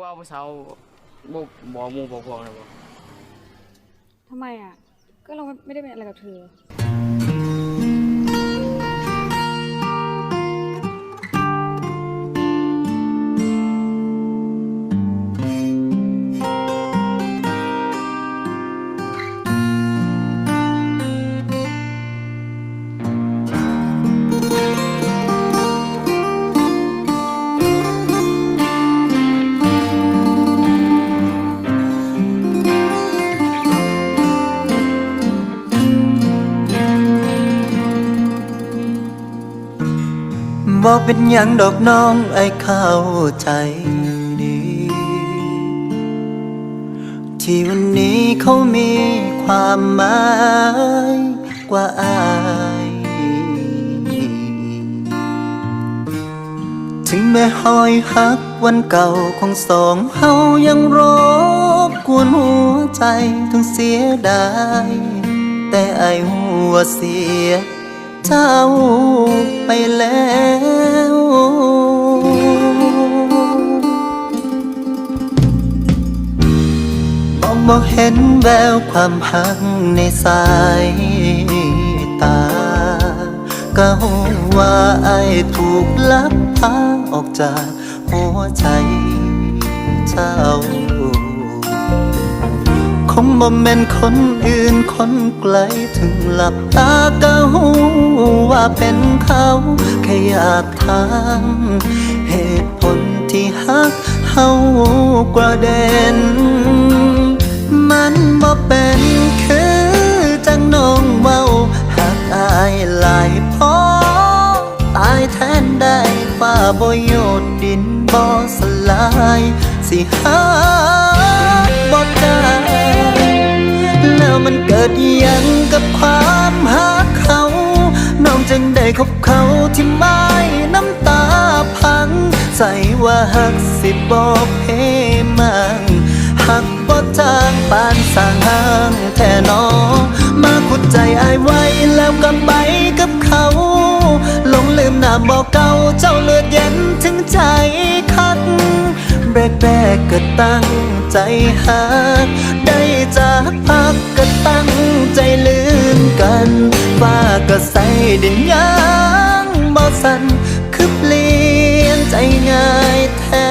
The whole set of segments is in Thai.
ว่าผู้สาวบ่บ่หมู่บ่พวกนะบ่ทำไมอะ ก็เราไม่ได้เป็นอะไรกับเธอ บอกเป็นยังดอกน้องไอ้เข้าใจดี ที่วันนี้เขามีความหมายกว่าอาย ถึงแม้หอยหักวันเก่าของสองเฮายังรบกวนหัวใจถึงเสียดาย แต่ไอหัวเสีย เจ้าไปแล้วมองบ่เห็นแววความหักในสายตา ก็หูว่าไอายถูกลักพาออกจากหัวใจเจ้า บ่แม่นคนอื่นคนไกลถึงหลับตาก็หูว่าเป็นเขาแค่อยากถามเหตุผลที่ฮักเฮากว่าเด่นมันบ่เป็นคือจังน้องเว้าหักอายหลายพอตายแทนได้ฟ้าบ่โยดดินบ่สลาย สิหาบ่ได้ แล้วมันเกิดยังกับความหักเขา น้องจึงได้คบเขาที่ไม่น้ำตาพัง ใส่ว่าหักสิบอกเพมังหักบ่จางปานสางห้างแท่นอมาขุดใจอายไว้แล้วก็ไปกับเขาหลงลืมหน้าบอกเก่าเจ้าเลือดเย็นถึงใจคักแรกแรกๆก็ตั้งใจหักได้จากพักกัน ใจลืมกันฟ้าก็ใส่ดินยางบ่สันคือเปลี่ยนใจง่ายแท้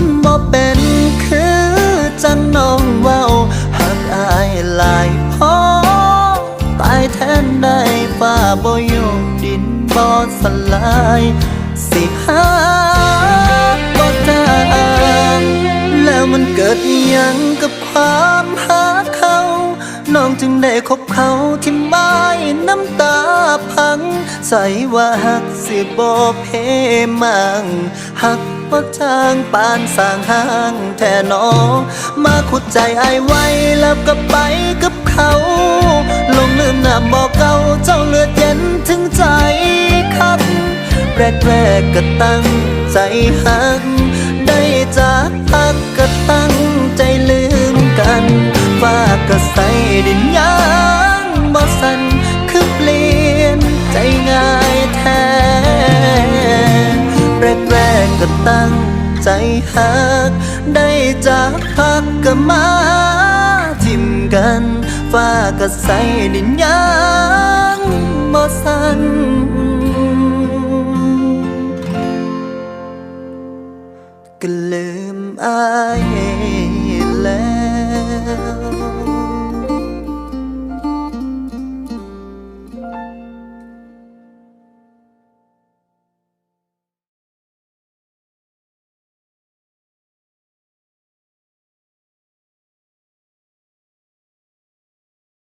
มันบ่เป็นคือจังน้องเว้าหักอายหลายพอตายแทนได้ฟ้าบ่ยกดินบ่สลาย สิหาบ่ได้แล้วมันเกิดยังกับความหาเขา น้องจึงได้คบเขาที่ไม่น้ำตา พัง ใส่ว่าหักสิบ่เพมังหักบ่จางปานสร้างห้างแท่นอมาขุดใจไอไว้แล้วก็ไปกับเขา ลงลืมหน้าบอกเก่าเจ้าเลือดเย็นถึงใจคักแรกแรกก็ตั้งใจหัก ได้จากพักก็ตั้งใจลืมกันฟ้าก็ใส่ดินยางบ่สัน ก็ตั้งใจหัก ได้จากพักก็มาทิมกันฟ้าก็ใส่ดินยังบ่สันก็ลืมอายแล้ว